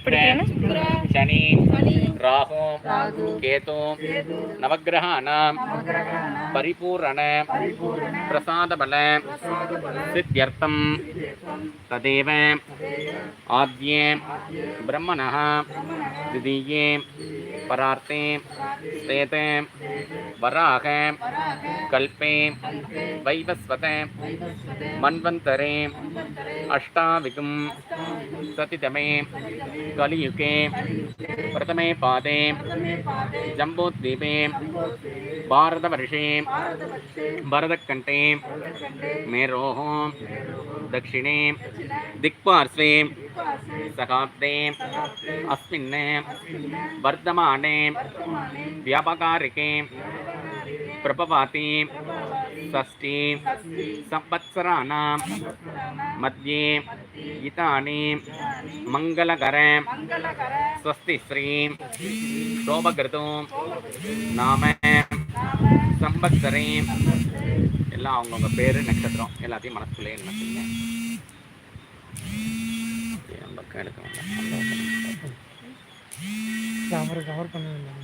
शुक्र शनि राहु केतु नवग्रहाणां परिपूर्ण प्रसादबल सिद्ध्यर्थं तदेव आद्ये ब्रह्मणः द्वितीये परार्थे स्तेते वराह कल्पे वैवस्वत मन्वन्तरे अष्टाविकं सतितमे कलियुगे, प्रथमे पादे, जम्बूद्वीपे, भारतवर्षे, भरतकण्ठे, मेरोः, दक्षिणे, दिक्पार्श्वे सकाब्दे अस्मिन् वर्धमाने व्यापकारिके प्रभवाति षष्ठी संवत्सराणां मध्ये इतानि मङ्गलकर स्वस्ति श्री शोभकृतो नाम சம்பத்சரே எல்லாம் அவங்கவுங்க பேர் நட்சத்திரம் எல்லாத்தையும் மனசுக்குள்ளே நினைச்சுங்க என் பக்கம் எடுக்க வேண்டாம் அந்த பக்கம். கவர் கவர் பண்ண வேண்டாம்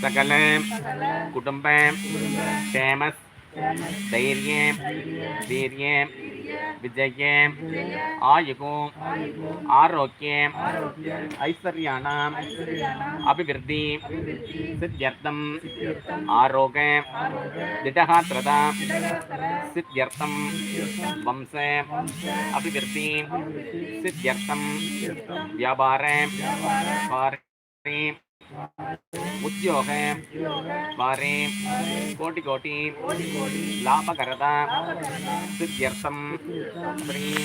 സകലം കുടുംബം ക്ഷേമ ധൈര്യം വീര്യം विजय आयुः आरोग्य ऐश्वर्याणाम् अभिवृद्धि सिद्ध्यर्थम् आरोग्य दिटः त्रदा सिद्ध्यर्थं वंश अभिवृद्धि सिद्ध्यर्थं व्यापार उद्योग कोटिकोटि लाभक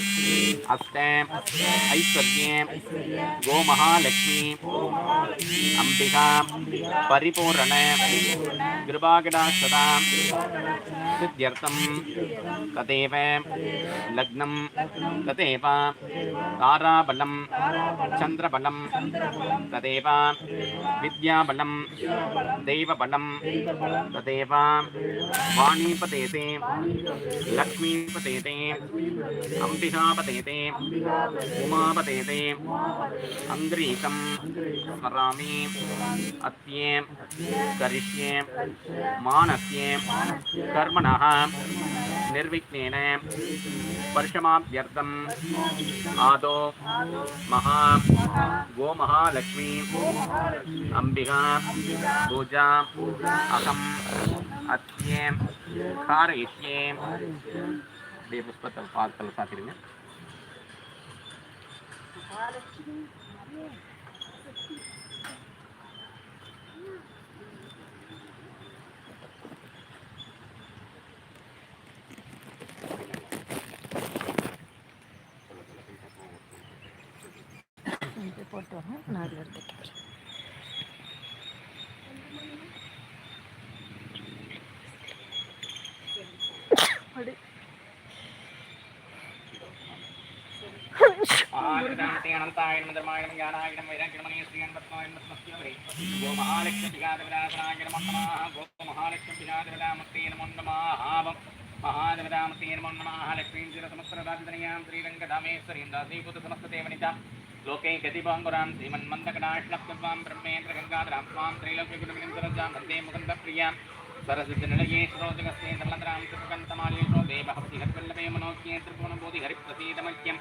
श्री अस्त ऐश्वर्य गोमहाल्मी अंबिका पिपूर्ण कृपाकटाशा लग्न तदेव ताराबल चंद्रबल तदेव विद्याबलम दैवबलं तदेव वाणीपतेते, लक्ष्मीपतेते, अम्बिकापतेते, उमापतेते, अङ्ग्रीकं स्मरामि अत्ये करिष्ये, मानस्ये, कर्मणः, निर्विघ्नेन वर्षमाभ्यर्थम् आदो महा, गोमहालक्ष्मी, अम्बिका பூஜாம் அகம் அத்தியம் காரயிஷ்யம் அப்படியே புஷ்பத்தை பார்த்து சாத்திடுங்க போட்டு வரேன் நான் அதில் महागणान्ते अनन्ताय मन्दमाय नमः ज्ञानाय नमः वैराग्यमणि श्रीगणपत्नाय नमः नमस्ते गो महालक्ष्मीपितादिविलासनाय नमः नमः गो महालक्ष्मीपितादिविलामते नमो नमः आवं महादेवदामते नमो नमः लक्ष्मीं चिरसमस्रदादितनयां श्रीरङ्गधामेश्वरीं दासीभूतसमस्तदेवनितां लोके गतिभाङ्गुरां श्रीमन्मन्दकटाश्लक्त्वां ब्रह्मेन्द्रगङ्गाधरां स्वां त्रैलोक्यगुणमिनिं सरजां वन्दे मुकुन्दप्रियां सरसिद्धनिलये श्रोतगस्तेन्द्रमन्द्रां त्रिपुकन्तमालेशो देवहस्तिहर्वल्लभे मनोज्ञे त्रिपुवनबोधिहरिप्रसीदमह्यं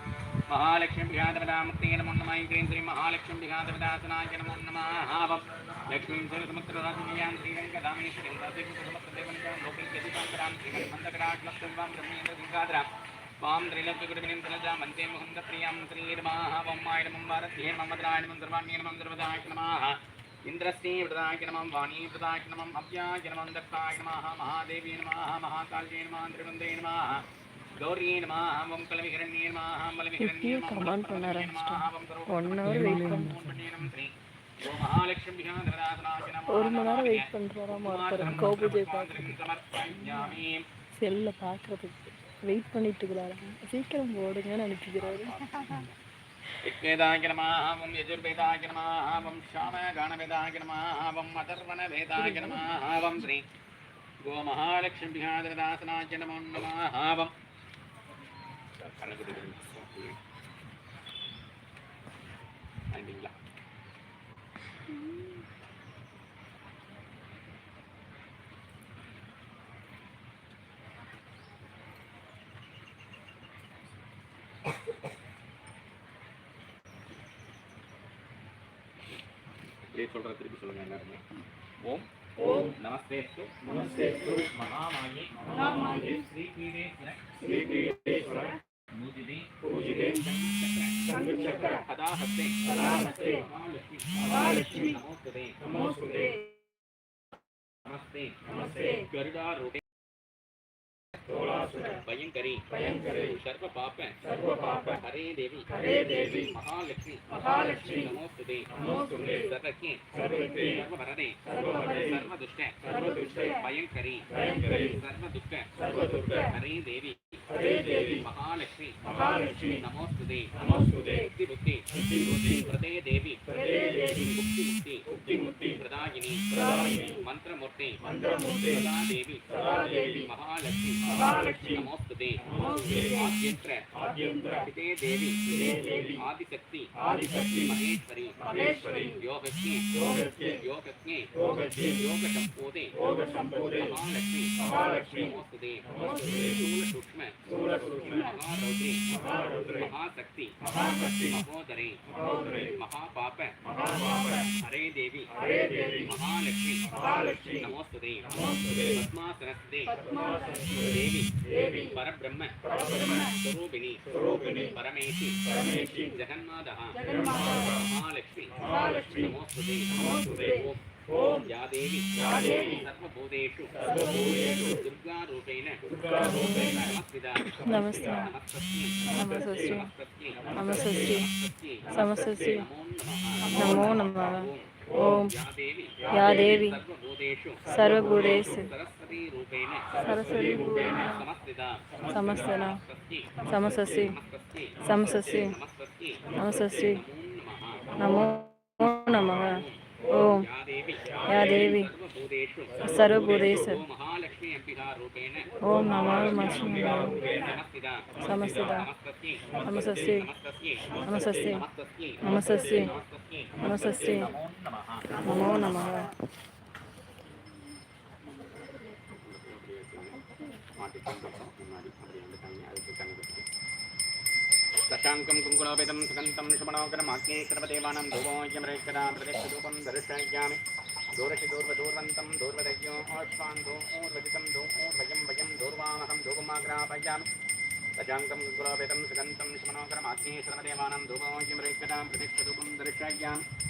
महालक्ष्मीभिघातवदामुक्ते नमो नमः ऐन्द्रेन्द्रिय महालक्ष्मीभिघातवदासनाय नमो नमः आवं लक्ष्मीं सरसमुद्रराजनीयां श्रीरङ्गधामेश्वरीं दासीभूतसमस्तदेवनितां लोके गतिभाङ्गुरां श्रीमन्मन्दकटाश्लक्त्वां ब्रह्मेन्द्रगङ्गाधरां वां त्रैलोक्यगुरुविनिं तलजां वन्दे मुकुन्दप्रियां श्रीर्माः वम्माय नमः भारतीये ममद्राय नमः सर्वाण्ये नमः सर्वदाय नमः இந்திரஸ்ரீ விரதாக்கிரமம் வாணி விரதாக்கிரமம் அவ்யாக்கிரமம் தத்தாக்கிரமாக மகாதேவி நமாக மகாகால்யே நமா திருவந்தே நமா கௌரியே நமா ஓம் கலவிகரண்யே நமா பலவிகரண்யே ஒரு மணி நேரம் வெயிட் பண்ணுறோம் செல்ல பார்க்குறதுக்கு. வெயிட் பண்ணிட்டு இருக்கிறாரு. சீக்கிரம் போடுங்கன்னு அனுப்பிக்கிறாரு ഋഗ്വേദാഖിനമാവും യജുർവേദാഖിനമാവും ശ്യാമഗാണവേദാഖിനമാവും അതർവണവേദാഖിനമാവം ശ്രീ ഗോമഹാലക്ഷ്മി ഭ്യാദാസനാഖിനമോ നമഹാവം അതിന്റെ அப்படியே சொல்ற திருப்பி சொல்லுங்க எல்லாருமே ஓம் ஓம் நமஸ்தேஸ்து நமஸ்தேஸ்து மகாமாயி மகாமாயி ஸ்ரீ பீடேஸ்வர ஸ்ரீ பீடேஸ்வர பூஜிதே பூஜிதே சங்கச்சக்கர கதாஹஸ்தே கதாஹஸ்தே மகாலட்சுமி மகாலட்சுமி நமோஸ்துதே நமோஸ்துதே நமஸ்தே நமஸ்தே கருடாரூடே भयंकरी। भयंकरी। सर्व पाप है सर्व पाप है हरे देवी। हरे देवी। महालक्ष्मी। महालक्ष्मी। नमो तुदे नमो तुदे सर्व के सर्व के सर्व भरने नमोस्तुते। नमोस्तुते। सर्वज्ञे। सर्वज्ञे। सर्वभरणे सर्वभरणे सर्वदुष्टे। सर्वदुष्टे। भयंकरी। भयंकरी। दुष्ट है हरे देवी। ஹரே தேவி. மகாலட்சுமி. மகாலட்சுமி. நமோஸ்துதே. நமோஸ்துதே. புத்தி புத்தி புத்தி புத்தி பிரதே தேவி. பிரதே தேவி. முக்தி முக்தி முக்தி முக்தி பிரதாயினி. பிரதாயினி. மந்திரமூர்த்தி. மந்திரமூர்த்தி. பிரதா தேவி பிரதா தேவி மகாலட்சுமி. மகாலட்சுமி. நமோஸ்துதே. நமோஸ்துதே. ஆத்யந்திர. ஆத்யந்திர. பிதே தேவி. பிதே தேவி. ஆதிசக்தி. ஆதிசக்தி. மகேஸ்வரி. மகேஸ்வரி. யோகஸ்ய யோகஸ்ய யோகஸ்ய யோகஸ்ய யோக சம்போதே யோக சம்போதே மகாலட்சுமி. மகாலட்சுமி. நமோஸ்துதே. நமோஸ்துதே. ஸ்தூல சூக்ஷ்ம. महारौद्री महाशक्ति। महोदरी महापाप हरे देवी महालक्ष्मी। नमोस्तुते। पद्मा सरस्वती। देवी। परब्रह्म। स्वरूपिणी। परमेशि। जगन्मातः। महालक्ष्मी। नमोस्तुते। ओम సర్వభూతేషు దుర్గారూపేణ నమస్తే. నమస్తే నమస్తే నమస్తే నమో నమ. ఓం యా దేవి సర్వభూతేషు సరస్వతి సమస్తన? సమససి సమససి నమససి నమో నమ. ఓం యా దేవి సర్వభూదేశ ఓం నమో లక్ష్మీ సమస్తద నమస్సే నమస్సే నమస్సే నమస్సే నమో నమ மாட்டி கொண்டு முன்னாடி அப்படி அந்த தண்ணி அதுக்கு தண்ணி கொடுத்து दशाङ्कं कुङ्कुलोपितं सुगन्तं शुभनोकरमाग्ने सर्वदेवानां धूमोऽयमरेकरा प्रत्यक्षरूपं दर्शयामि दूरशिदूर्वदूर्वन्तं दूर्वदयोश्वान् धूमूर्वजितं धूमूर्वयं वयं धूर्वामहं धूपमाग्रापयामि दशाङ्कं कुङ्कुलोपितं सुगन्तं शुभनोकरमाग्ने सर्वदेवानां धूमोऽयमरेकरा प्रत्यक्षरूपं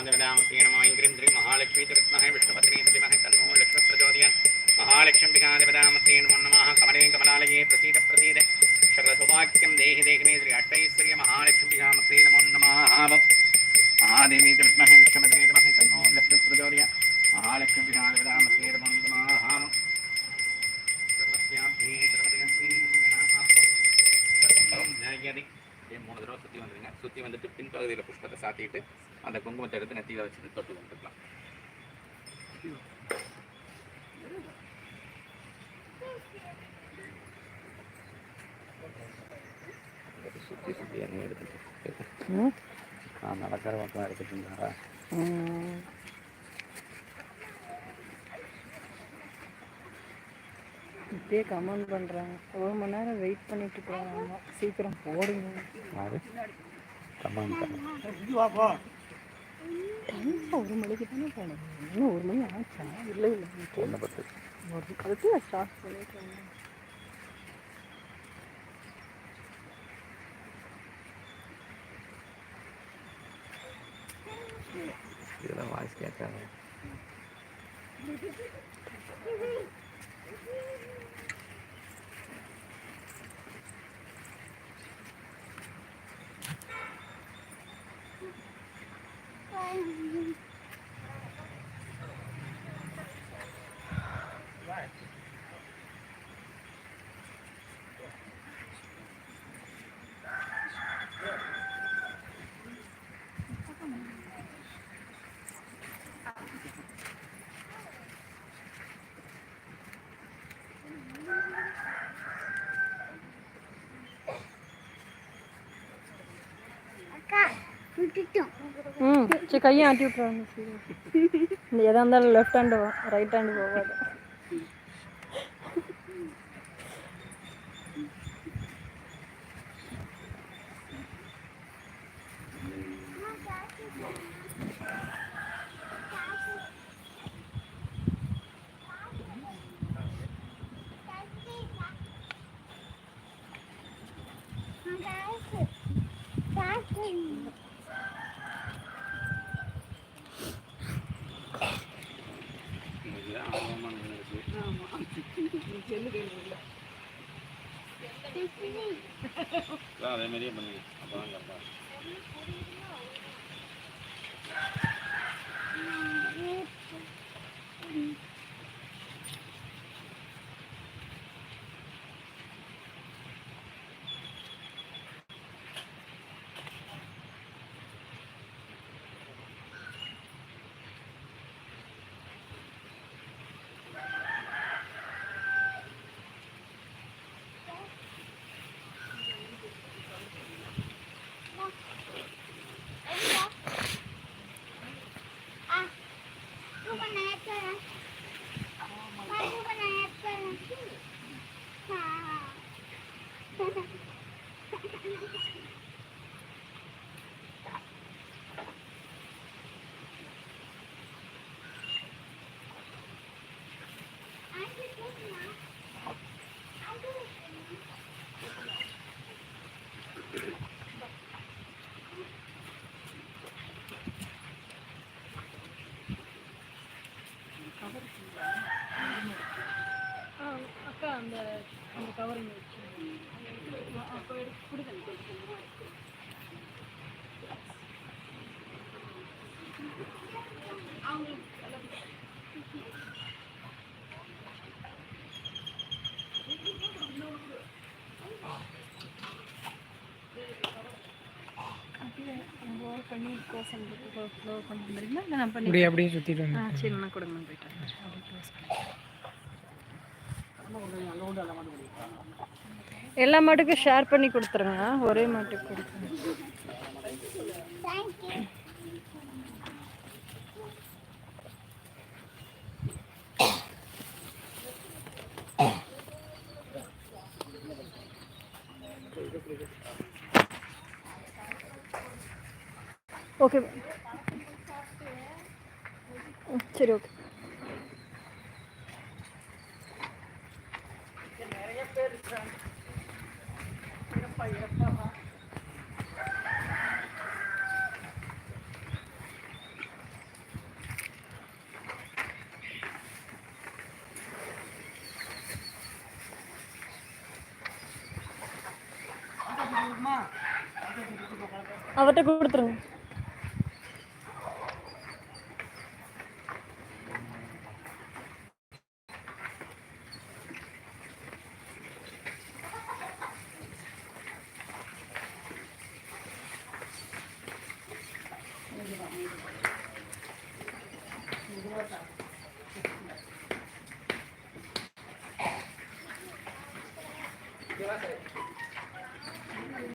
శ్రీమాంధ్రዳమతే నమ. ఐం క్రీం శ్రీ మహాలక్ష్మీ తిరుత్మహే విష్ణుపత్ని తిమహే తన్నో లక్ష్మి ప్రచోదయన్ మహాలక్ష్మిగా దేవదామతే నమో నమ. కమలే కమలాలయే ప్రసీద ప్రసీద. శరదవాక్యం దేహి దేహిని శ్రీ అష్టైశ్వర్య మహాలక్ష్మిగామతే నమో. నమ మహాదేవి తిరుత్మహే சுற்றி வந்துட்டு பின்பகுதியில் புஷ்பத்தை சாத்திட்டு அந்த குங்குமத்தை எடுத்து நெத்தியில் வச்சுட்டு தொட்டு வந்துக்கலாம் சுற்றி சுற்றி என்ன எடுத்துட்டு நான் நடக்கிற பக்கம் எடுத்துட்டு இருந்தாரா. இப்படியே கமெண்ட் பண்ணுறாங்க ஒரு மணி நேரம் வெயிட் பண்ணிட்டு போகிறாங்க சீக்கிரம் போடுங்க. டைம் ஒரு மணிக்கு தானே போனோம் இன்னும் ஒரு மணி ஆச்சா? இல்லை இல்லை. ஒன்று பத்து? ஒரு அதுக்கு ஸ்டார்ட் பண்ணிட்டு இதெல்லாம் வாய்ஸ் கேட்காது. ചെ കൈ ആട്ടി വിട്ടോ ഏതാണ്ടാലും ലെഫ്റ്റ് ഹാൻഡ് റൈറ്റ് ഹാൻഡ് പോവാതെ. அதேமாரியே ரைட் கோசம் இல்லை நான் பண்ணி இப்படி அப்படியே சுற்றிட்டு வந்து ஆ சரி நான் கொடுங்க நான் போயிட்டேன் அப்படியே close பண்ணி. எல்லா மாட்டுக்கும் ஷேர் பண்ணி கொடுத்துருங்க. ஒரே மாட்டுக்கு கொடுத்துருங்க. ஓகே சரி ஓகே அவர்கிட்ட கொடுத்துருங்க